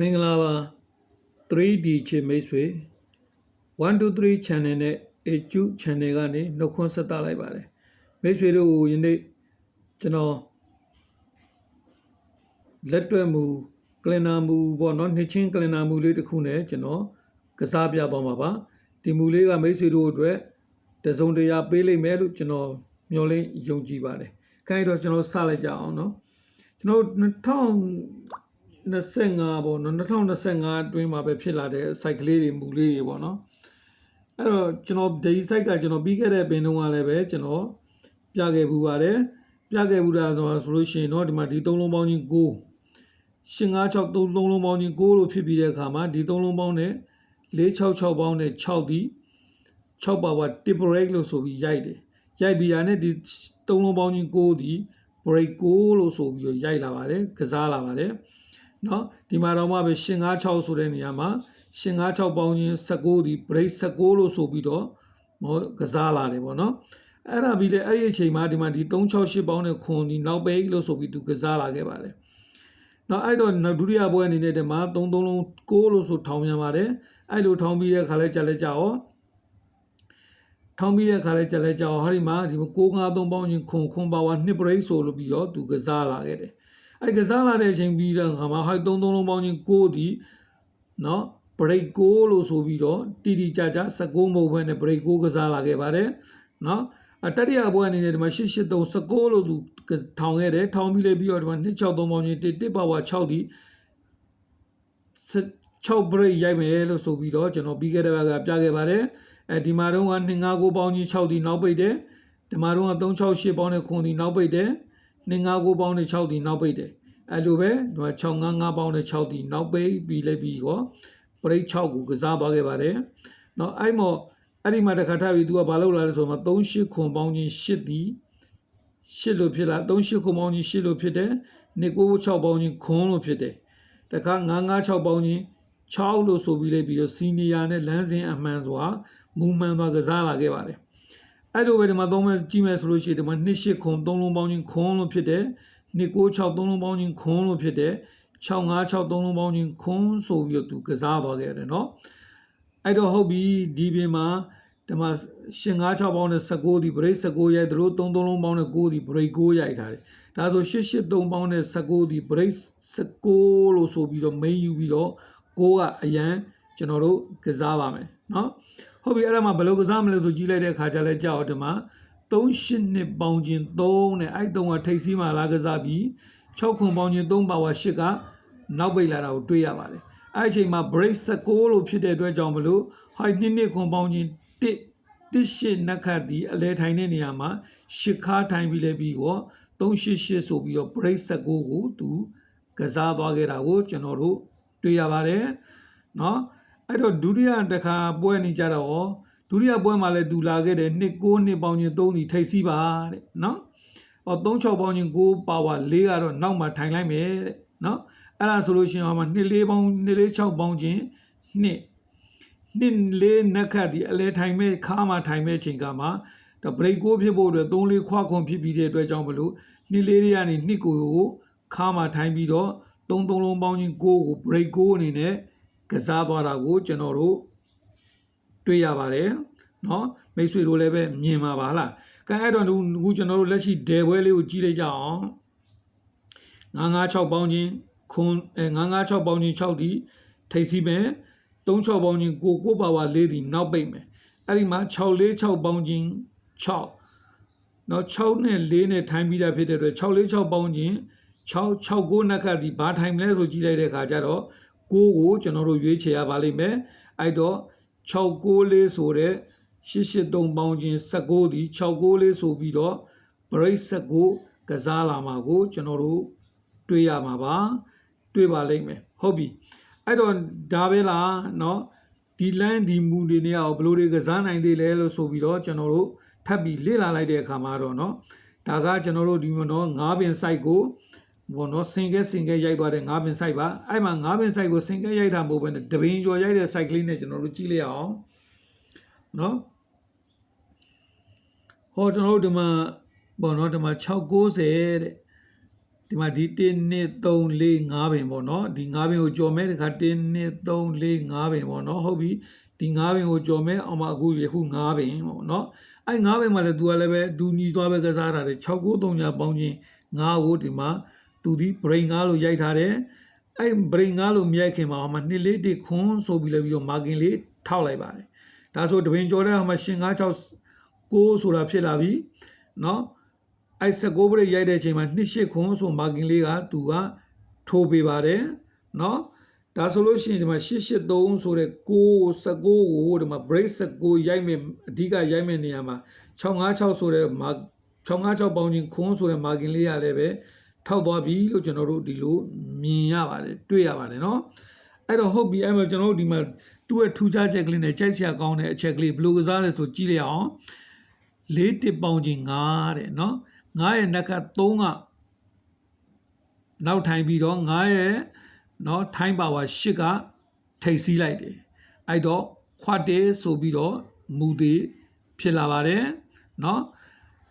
မင်္ဂလာပါ 3D ချစ်မိတ်ဆွေ123 channel နဲ့ AQ channel ကနေနှုတ်ခွန်းဆက်သလိုက်ပါတယ်မိတ်ဆွေတို့ကိုယနေ့ကျွန်တော်လက်တွဲမှုကလင်နာမှုပေါ့နော်နှစ်ချင်းကလင်နာမှုလေးတစ်ခုနဲ့ကျွန်တော်ကစားပြသွားမှာပါဒီမူလေးကမိတ်ဆွေတို့အတွက်တစုံတရာပေးလိမ့်မယ်လို့ကျွန်တော်မျှော်လင့်ယုံကြည်ပါတယ်ခိုင်းတော့ကျွန်တော်စလိုက်ကြအောင်နော်ကျွန်တော် 25ပေါ့နော်2025အတွင်းမှာပဲဖြစ်လာတဲ့ site ကလေးတွေမူလေးတွေပေါ့နော်အဲ့တော့ကျွန်တော်ဒီ site ကကျွန်တော်ပြီးခဲ့တဲ့ပင်တုန်းကလည်းပဲကျွန်တော်ပြခဲ့ပူပါတယ်ပြခဲ့ပူတာဆိုဆိုလို့ရှိရင်တော့ဒီမှာဒီသုံးလုံးပေါင်းချင်း9 856သုံးသုံးလုံးပေါင်းချင်း9လို့ဖြစ်ပြီးတဲ့အခါမှာဒီသုံးလုံးပေါင်းနဲ့466ပေါင်းနဲ့6ဒီ6ပါဝါ tip break လို့ဆိုပြီးရိုက်တယ်ရိုက်ပြီးတာနဲ့ဒီသုံးလုံးပေါင်းချင်း9ဒီ break 9လို့ဆိုပြီးတော့ရိုက်လာပါတယ်ကစားလာပါတယ် เนาะဒီမှာတော့မှပဲ856ဆိုတဲ့နေရာမှာ856ပေါင်းချင်း19ဒီ break 19လို့ဆိုပြီးတော့မောကစားလာတယ်ပေါ့เนาะအဲ့ဒါပြီးလေအဲ့ဒီအချိန်မှာဒီမှာဒီ368ပေါင်းနဲ့ခွန်ဒီနောက်ပိတ်လို့ဆိုပြီးသူကစားလာခဲ့ပါတယ်နောက်အဲ့တော့ဒုတိယပွဲအနေနဲ့ဒီမှာ3 3လုံး6လို့ဆိုထောင်ပြန်ပါတယ်အဲ့လိုထောင်ပြီးတဲ့ခါလဲကြက်လဲကြအောင်ထောင်းပြီးတဲ့ခါလဲကြက်လဲကြောက်ဟာဒီမှာဒီ653ပေါင်းချင်းခွန်ခွန်ပါဝါ2 break ဆိုလို့ပြီးတော့သူကစားလာခဲ့တယ် အဲ့ကစားလာတဲ့အချိန်ပြီးတဲ့အခါမှာဟိုက်သုံးသုံးလုံးပေါင်းချင်း6ဒီနော်ဘရိတ်6လို့ဆိုပြီးတော့တီတီကြကြ16မဟုတ်ဘဲနဲ့ဘရိတ်6ကစားလာခဲ့ပါတယ်နော်အတတိယဘွဲအနေနဲ့ဒီမှာ883 16လို့သူထောင်ခဲ့တယ်ထောင်ပြီးလေပြီးတော့ဒီမှာ263ပေါင်းချင်း1 1ပါဝါ6ဒီ6 break ရိုက်မယ်လို့ဆိုပြီးတော့ကျွန်တော်ပြီးခဲ့တဲ့ဘက်ကပြခဲ့ပါတယ်အဲဒီမှာတော့259ပေါင်းချင်း6ဒီနောက်ပိတ်တယ်ဒီမှာတော့368ပေါင်းနဲ့9ဒီနောက်ပိတ်တယ် 259ကိုပေါင်းတဲ့6ဒီနောက်ပိတ်တယ်အဲ့လိုပဲ655ပေါင်းတဲ့6ဒီနောက်ပိတ်ပြီးလိုက်ပြီးတော့ပရိတ်6ကိုကစားသွားခဲ့ပါတယ်နော်အဲ့မော့အဲ့ဒီမှာတခါထပ်ပြီး तू ကဘာလုပ်လာလဲဆိုတော့38ခွန်ပေါင်းချင်း8ဒီ8လို့ဖြစ်လာ38ခွန်ပေါင်းချင်း8လို့ဖြစ်တယ်296ပေါင်းချင်းခွန်လို့ဖြစ်တယ်တခါ996ပေါင်းချင်း6လို့ဆိုပြီးလိုက်ပြီးတော့စီနီယာနဲ့လမ်းစဉ်အမှန်စွာမူမှန်စွာကစားလာခဲ့ပါတယ် အဲ့လိုပဲဒီမှာသုံးမဲ့ကြည့်မယ်ဆိုလို့ရှိရင်ဒီမှာ28ခွန်3လုံးပေါင်းချင်းခွန်လို့ဖြစ်တယ်296 3လုံးပေါင်းချင်းခွန်လို့ဖြစ်တယ်656 3လုံးပေါင်းချင်းခွန်ဆိုပြီးတော့သူကစားသွားခဲ့တယ်เนาะအဲ့တော့ဟုတ်ပြီဒီပြင်မှာဒီမှာရှင်96ပေါင်းနဲ့19ဒီ break 19ရိုက်သလို3 3လုံးပေါင်းနဲ့9ဒီ break 9ရိုက်ထားတယ်ဒါဆို883ပေါင်းနဲ့19ဒီ break 19လို့ဆိုပြီးတော့ main ယူပြီးတော့6ကအရန်ကျွန်တော်တို့ကစားပါမယ်เนาะ ဟုတ်ပြီအဲ့ဒါမှဘယ်လိုကစားမလဲဆိုကြည့်လိုက်တဲ့အခါကျလဲကြောက်ဒီမှာ38နှစ်ပေါင်းခြင်း3နဲ့အဲ့3ကထိတ်စီးမှလာကစားပြီး6ခွန်ပေါင်းခြင်း3ပါဝါ8ကနောက်ပိတ်လာတာကိုတွေ့ရပါတယ်အဲ့အချိန်မှာ break 16လို့ဖြစ်တဲ့အတွက်ကြောင့်မလို့ high နှစ်နှစ်ခွန်ပေါင်းခြင်း1တစ်ရှစ်နက်ခတ်ဒီအလဲထိုင်တဲ့နေရာမှာရှစ်ခါထိုင်ပြီးလဲပြီးတော့388ဆိုပြီးတော့ break 16ကိုသူကစားသွားခဲ့တာကိုကျွန်တော်တို့တွေ့ရပါတယ်เนาะ အဲ့တော့ဒုတိယတစ်ခါပွဲနေကြတော့ဩဒုတိယပွဲမှာလည်းသူလာခဲ့တယ်နှစ်6နှစ်ပေါင်းချင်း3ဒီထိပ်စီးပါတဲ့နော်ဩ36ပေါင်းချင်း9ပါဝါ4ကတော့နောက်မှထိုင်လိုက်မယ်တဲ့နော်အဲ့ဒါဆိုလို့ရှိရင်ဟောမှာနှစ်4ပေါင်းနှစ်4 6ပေါင်းချင်းနှစ်နှစ်4နက်ခတ်ဒီအလဲထိုင်မဲ့ခါမှာထိုင်မဲ့ချိန်ကမှာတော့ break ကိုဖြစ်ဖို့အတွက်3 4ခွခွန်ဖြစ်ပြီးတဲ့အတွက်ကြောင့်မလို့နှစ်4တွေကနေနှစ်ကိုခါမှာထိုင်ပြီးတော့3 3လုံးပေါင်းချင်း9ကို break ကိုအနေနဲ့ ကစားသွားတာကိုကျွန်တော်တို့တွေ့ရပါတယ်เนาะမိတ်ဆွေတို့လည်းပဲမြင်ပါပါလားကဲအဲ့တော့အခုကျွန်တော်တို့လက်ရှိဒယ်ပွဲလေးကိုကြည့်လိုက်ကြအောင်956ပေါင်းချင်းခွန်အဲ956ပေါင်းချင်း6ဒီထိတ်စီမယ်36ပေါင်းချင်းကိုကိုပါဝါ4ဒီနောက်ပိတ်မယ်အဲ့ဒီမှာ646ပေါင်းချင်း6နော်6နဲ့4နဲ့ထိုင်းပြီးတာဖြစ်တဲ့အတွက်646ပေါင်းချင်း6 69နက်ကဒီဘာထိုင်မလဲဆိုကြည့်လိုက်တဲ့အခါကျတော့6 ကိုကျွန်တော်တို့ရွေးချယ်ရပါလိမ့်မယ်အဲ့တော့694ဆိုတဲ့883ပေါင်းချင်း19ဒီ694ဆိုပြီးတော့ break 19ကစားလာမှာကိုကျွန်တော်တို့တွေးရမှာပါတွေးပါလိမ့်မယ်ဟုတ်ပြီအဲ့တော့ဒါပဲလားเนาะဒီလန်းဒီမူတွေနေရာကိုဘယ်လိုတွေကစားနိုင်သေးလဲလို့ဆိုပြီးတော့ကျွန်တော်တို့ထပ်ပြီးလေ့လာလိုက်တဲ့အခါမှာတော့เนาะဒါကကျွန်တော်တို့ဒီမှာเนาะ9ပင် site ကို ဘောနော်စင်ကဲစင်ကဲရိုက်သွားတဲ့ငါးပင် site ပါအဲ့မှာငါးပင် site ကိုစင်ကဲရိုက်တာမဟုတ်ဘဲနဲ့တပင်ကျော်ရိုက်တဲ့ site ကလေးနဲ့ကျွန်တော်တို့ကြည့်လိုက်အောင်နော်ဟောကျွန်တော်တို့ဒီမှာဘောနော်ဒီမှာ690တဲ့ဒီမှာဒီ1 2 3 4 5ပင်ပေါ့နော်ဒီ5ပင်ကိုကြော်မဲတခါ1 2 3 4 5ပင်ပေါ့နော်ဟုတ်ပြီဒီ5ပင်ကိုကြော်မဲအောင်မအခုယခု5ပင်ပေါ့နော်အဲ့5ပင်မှာလည်း तू ကလည်းပဲဒူညီသွားပဲကစားတာတယ်6 9 3ညာပေါင်းချင်း5ကိုဒီမှာ သူဒီ brain 5လို့ရိုက်ထားတယ်အဲ့ brain 5လို့မရိုက်ခင်မှာဟိုမှာ2လေးတစ်ခွန်းဆိုပြီးလည်းပြီးတော့ margin လေးထောက်လိုက်ပါတယ်ဒါဆိုတပင်ကြော်တဲ့ဟိုမှာရှင်9 6 6ဆိုတာဖြစ်လာပြီเนาะအဲ့19ဘရိတ်ရိုက်တဲ့အချိန်မှာ28ခွန်းဆိုမာကင်လေးကသူကထိုးပေးပါတယ်เนาะဒါဆိုလို့ရှိရင်ဒီမှာ883ဆိုတဲ့6 19ကိုဒီမှာ break 19ရိုက်မယ်အဓိကရိုက်မယ်နေရာမှာ656ဆိုတဲ့မာ656ပေါင်းချင်းခွန်းဆိုတဲ့မာကင်လေးရလည်းပဲ ထောက်သွားပြီလို့ကျွန်တော်တို့ဒီလိုမြင်ရပါတယ်တွေ့ရပါတယ်เนาะအဲ့တော့ဟုတ်ပြီအဲ့မှာကျွန်တော်တို့ဒီမှာသူ့ရဲ့ထူးခြားချက်ကလေးနဲ့ကြိုက်စရာကောင်းတဲ့အချက်ကလေးဘယ်လိုကစားလဲဆိုကြည့်လိုက်အောင်လေးတစ်ပေါင်းချင်း9တဲ့เนาะ9ရဲ့နှက်က3ကနောက်ထိုင်ပြီးတော့9ရဲ့เนาะထိုင်းပါဝါ8ကထိတ်စီးလိုက်တယ်အဲ့တော့ခွတ်တယ်ဆိုပြီးတော့မူသေးဖြစ်လာပါတယ်เนาะ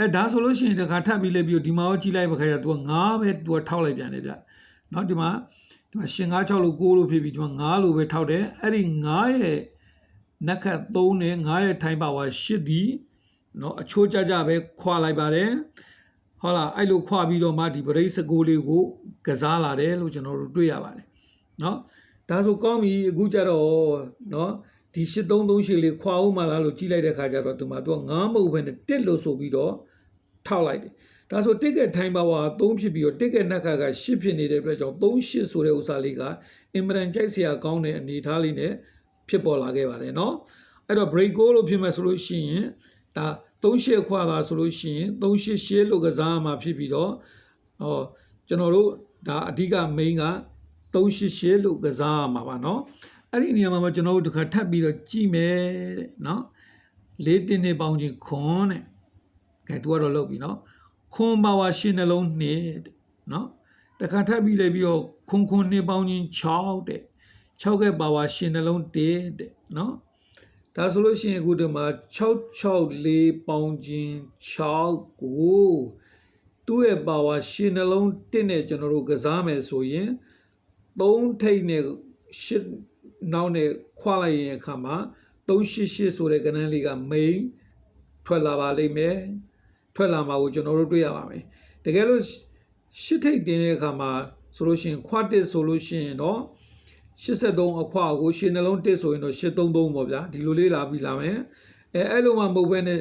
အဲဒါဆိုလို့ရှိရင်တခါထပ်ပြီးလဲပြီးတော့ဒီမှာရောကြည့်လိုက်ပါခင်ဗျာ तू က9ပဲ तू ကထောက်လိုက်ပြန်တယ်ဗျเนาะဒီမှာဒီမှာရှင်9 6လို့9လို့ဖြစ်ပြီးဒီမှာ9လို့ပဲထောက်တယ်အဲ့ဒီ9ရဲ့နက်ခတ်3နဲ့9ရဲ့ထိုင်းပါဝါ8ဒီเนาะအချိုးကြကြပဲခွာလိုက်ပါတယ်ဟုတ်လားအဲ့လိုခွာပြီးတော့မှဒီပရိတ်စကိုလေးကိုကစားလာတယ်လို့ကျွန်တော်တို့တွေ့ရပါတယ်เนาะဒါဆိုကောင်းပြီအခုကြတော့เนาะဒီ8338လေးခွာဦးမလားလို့ကြည့်လိုက်တဲ့ခါကျတော့ဒီမှာသူက9မဟုတ်ဘဲနဲ့1လို့ဆိုပြီးတော့ ထောက်လိုက်တယ်ဒါဆိုတစ်ကက်ထိုင်းပါဝါ3ဖြစ်ပြီးတော့တစ်ကက်နက်ခါက10ဖြစ်နေတဲ့အတွက်ကြောင့်38ဆိုတဲ့ဥစ္စာလေးကအင်မတန်ကြိုက်စရာကောင်းတဲ့အနေအထားလေးနဲ့ဖြစ်ပေါ်လာခဲ့ပါတယ်เนาะအဲ့တော့ break goal လို့ဖြစ်မယ်ဆိုလို့ရှိရင်ဒါ38ခွာတာဆိုလို့ရှိရင်388လို့ကစားမှာဖြစ်ပြီးတော့ဟောကျွန်တော်တို့ဒါအဓိက main က388လို့ကစားရမှာပါเนาะအဲ့ဒီနေရာမှာကျွန်တော်တို့တစ်ခါထပ်ပြီးတော့ကြည့်မယ်တဲ့เนาะလေးတင်းနေပေါင်းချင်းခွန်းတဲ့ ကဲသူကတော့လုတ်ပြီเนาะခွန်းပါဝါရှင်းနှလုံးနှစ်တဲ့เนาะတခါထပ်ပြီးလည်းပြီးတော့ခွန်းခွန်းနှစ်ပေါင်းချင်း6တဲ့6ကဲပါဝါရှင်းနှလုံး1တဲ့เนาะဒါဆိုလို့ရှိရင်အခုဒီမှာ664ပေါင်းချင်း6ကိုသူ့ရဲ့ပါဝါရှင်းနှလုံး1နဲ့ကျွန်တော်တို့ကစားမယ်ဆိုရင်3ထိပ်နဲ့8နောက်နဲ့ခွာလိုက်ရင်အခါမှာ388ဆိုတဲ့ကဏ္ဍလေးက main ထွက်လာပါလိမ့်မယ် ထွက်လာမှာကိုကျွန်တော်တို့တွေ့ရပါမယ်တကယ်လို့ရှစ်ထိပ်တင်တဲ့အခါမှာဆိုလို့ရှိရင်ခွတ်တစ်ဆိုလို့ရှိရင်တော့83အခွကိုရှင်းနှလုံးတစ်ဆိုရင်တော့833ပေါ့ဗျာဒီလိုလေးလာပြီးလာမယ်အဲအဲ့လိုမှမဟုတ်ဘဲနဲ့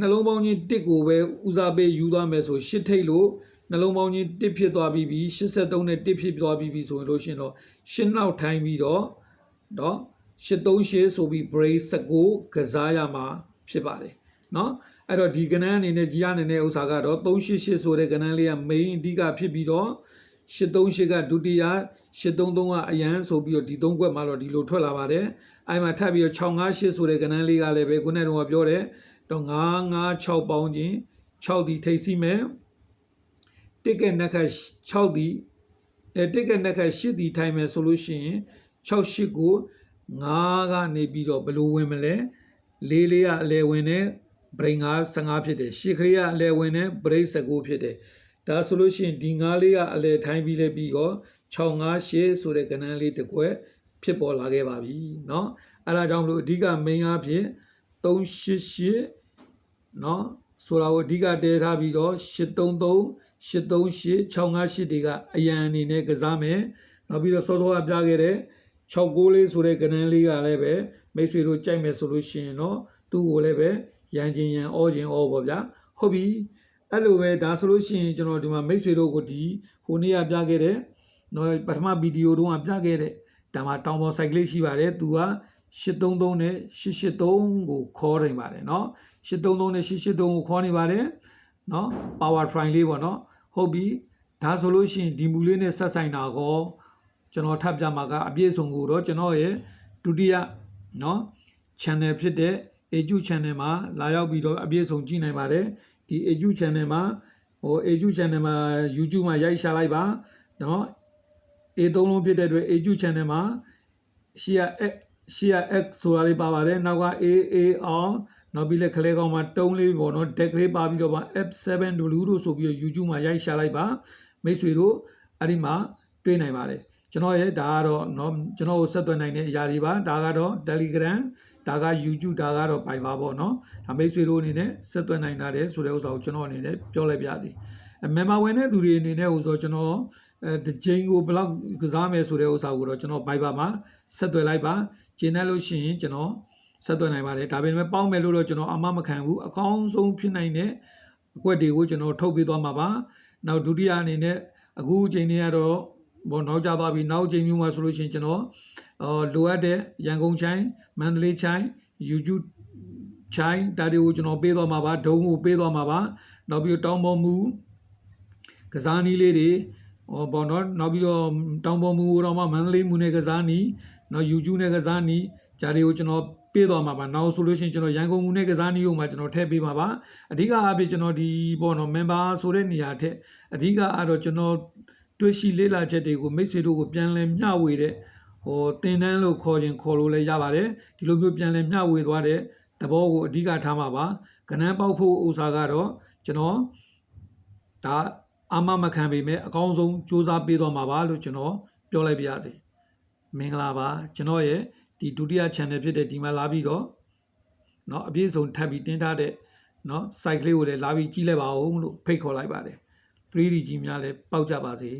နှလုံးပေါင်းချင်းတစ်ကိုပဲဦးစားပေးယူသွားမယ်ဆိုရှစ်ထိပ်လို့နှလုံးပေါင်းချင်းတစ်ဖြစ်သွားပြီးပြီ83နဲ့တစ်ဖြစ်သွားပြီးပြီဆိုရင်လို့ရှိရင်တော့ရှင်းနောက်ထိုင်းပြီးတော့တော့838ဆိုပြီး brace 19ကစားရမှာဖြစ်ပါတယ်เนาะ အဲ့တော့ဒီကဏ္ဍအနေနဲ့ကြီးရနေတဲ့ဥစ္စာကတော့388ဆိုတဲ့ကဏ္ဍလေးက main အဓိကဖြစ်ပြီးတော့838ကဒုတိယ833ကအရန်ဆိုပြီးတော့ဒီသုံးခွက်မှာတော့ဒီလိုထွက်လာပါတယ်အဲ့မှာထပ်ပြီးတော့658ဆိုတဲ့ကဏ္ဍလေးကလည်းပဲခုနကတော့ပြောတယ်တော့956ပေါင်းချင်း6ဒီထိပ်စီးမယ်တစ်ကက်နက်ခတ်6ဒီအဲတစ်ကက်နက်ခတ်8ဒီထိုင်မယ်ဆိုလို့ရှိရင်68ကို9ကနေပြီးတော့ဘယ်လိုဝင်မလဲလေးလေးကအလဲဝင်တယ် ဘရိန်9 15ဖြစ်တယ်ရှစ်ခရီးကအလဲဝင်တယ်ဘရိတ်19ဖြစ်တယ်ဒါဆိုလို့ရှိရင်ဒီ9လေးကအလဲထိုင်းပြီးလဲပြီးတော့658ဆိုတဲ့ကဏ္ဍလေးတစ်ခွက်ဖြစ်ပေါ်လာခဲ့ပါပြီเนาะအဲဒါကြောင့်မလို့အဓိက main အဖြစ်388เนาะဆိုတာကိုအဓိကတည်ထားပြီးတော့833 838 658တွေကအရန်အနေနဲ့ကစားမယ်နောက်ပြီးတော့စောစောကပြခဲ့တဲ့69လေးဆိုတဲ့ကဏ္ဍလေးကလည်းပဲမိတ်ဆွေတို့ကြိုက်မယ်ဆိုလို့ရှိရင်တော့သူ့ကိုလည်းပဲ ရန်ချင်းရန်အောချင်းအောပေါ့ဗျာဟုတ်ပြီအဲ့လိုပဲဒါဆိုလို့ရှိရင်ကျွန်တော်ဒီမှာမိတ်ဆွေတို့ကိုဒီဟိုနေ့ကပြခဲ့တဲ့နော်ပထမဗီဒီယိုတုန်းကပြခဲ့တဲ့ဒါမှတောင်ပေါ် cycle ရှိပါတယ်သူက833နဲ့883ကိုခေါ်နေပါတယ်เนาะ833နဲ့883ကိုခေါ်နေပါတယ်เนาะ power train လေးပေါ့เนาะဟုတ်ပြီဒါဆိုလို့ရှိရင်ဒီမူလေးနဲ့ဆက်ဆိုင်တာကောကျွန်တော်ထပ်ပြမှာကအပြည့်စုံကိုတော့ကျွန်တော်ရဲ့ဒုတိယเนาะ channel ဖြစ်တဲ့ Edu channel မှာလာရောက်ပြီးတော့အပြည့်စုံကြည့်နိုင်ပါတယ်ဒီ Edu channel မှာဟို Edu channel မှာ YouTube မှာရိုက်ရှာလိုက်ပါเนาะ A သုံးလုံးဖြစ်တဲ့အတွက် Edu channel မှာ share X share X ဆိုတာလေးပါပါတယ်နောက်က AA on နောက်ပြီးလက်ခလဲကောင်းမှာတုံးလေးပေါ့နော် deck လေးပါပြီးတော့ပါ F7W လို့ဆိုပြီးတော့ YouTube မှာရိုက်ရှာလိုက်ပါ မိတ်ဆွေတို့အဲ့ဒီမှာတွေ့နိုင်ပါတယ်ကျွန်တော်ရဲ့ဒါကတော့เนาะကျွန်တော်ကိုဆက်သွယ်နိုင်တဲ့အရာတွေပါဒါကတော့ Telegram ဒါက YouTube ဒါကတော့ Viber ပေါ့နော်ဒါမိတ်ဆွေတို့အနေနဲ့ဆက်သွယ်နိုင်တာတဲ့ဆိုတဲ့ဥစ္စာကိုကျွန်တော်အနေနဲ့ပြောလိုက်ပြစီမန်မာဝင်တဲ့သူတွေအနေနဲ့ဟိုဆိုကျွန်တော်အဲတချိန်ကိုဘယ်လောက်ကစားမယ်ဆိုတဲ့ဥစ္စာကိုတော့ကျွန်တော် Viber မှာဆက်သွယ်လိုက်ပါကျင်းတတ်လို့ရှိရင်ကျွန်တော်ဆက်သွယ်နိုင်ပါတယ်ဒါပေမဲ့ပေါင်းမယ်လို့တော့ကျွန်တော်အမမခံဘူးအကောင်းဆုံးဖြစ်နိုင်တဲ့အကွက်တွေကိုကျွန်တော်ထုတ်ပေးသွားမှာပါနောက်ဒုတိယအနေနဲ့အခုအချိန်တွေကတော့ဘောနောက်ကျသွားပြီနောက်အချိန်မျိုးမှာဆိုလို့ရှိရင်ကျွန်တော် အော်လိုအပ်တဲ့ရန်ကုန်ချိုင်းမန္တလေးချိုင်း YouTube ချိုင်းဒါတွေကိုကျွန်တော်ပေးသွားမှာပါဒုံကိုပေးသွားမှာပါနောက်ပြီးတော့တောင်းပေါ်မူကစားနည်းလေးတွေဟောပေါ့နော်နောက်ပြီးတော့တောင်းပေါ်မူတော့မှမန္တလေးမူနဲ့ကစားနည်းနောက် YouTube နဲ့ကစားနည်းဂျာတွေကိုကျွန်တော်ပေးသွားမှာပါနောက်ဆိုလို့ရှိရင်ကျွန်တော်ရန်ကုန်မူနဲ့ကစားနည်းကိုမှကျွန်တော်ထည့်ပေးမှာပါအဓိကအဖြစ်ကျွန်တော်ဒီပေါ့နော် member ဆိုတဲ့နေရာထက်အဓိကအားတော့ကျွန်တော်တွေ့ရှိလေ့လာချက်တွေကိုမိတ်ဆွေတို့ကိုပြန်လည်မျှဝေတဲ့ ဟိုတင်တန်းလို့ခေါ်ရင်ခေါ်လို့လည်းရပါတယ်ဒီလိုမျိုးပြန်လည်မျှဝေသွားတဲ့သဘောကိုအဓိကထားမှာပါကဏ္ဍပေါက်ဖို့ဥစားကတော့ကျွန်တော်ဒါအမမခံပေမဲ့အကောင်းဆုံးစူးစမ်းပေးသွားမှာပါလို့ကျွန်တော်ပြောလိုက်ပါရစေမင်္ဂလာပါကျွန်တော်ရဲ့ဒီဒုတိယ channel ဖြစ်တဲ့ဒီမှာလာပြီးတော့เนาะအပြည့်စုံထပ်ပြီးတင်ထားတဲ့เนาะ site ကလေးကိုလည်းလာပြီးကြည့်လိုက်ပါဦးလို့ဖိတ်ခေါ်လိုက်ပါတယ် 3D ကြီးများလည်းပေါက်ကြပါစေ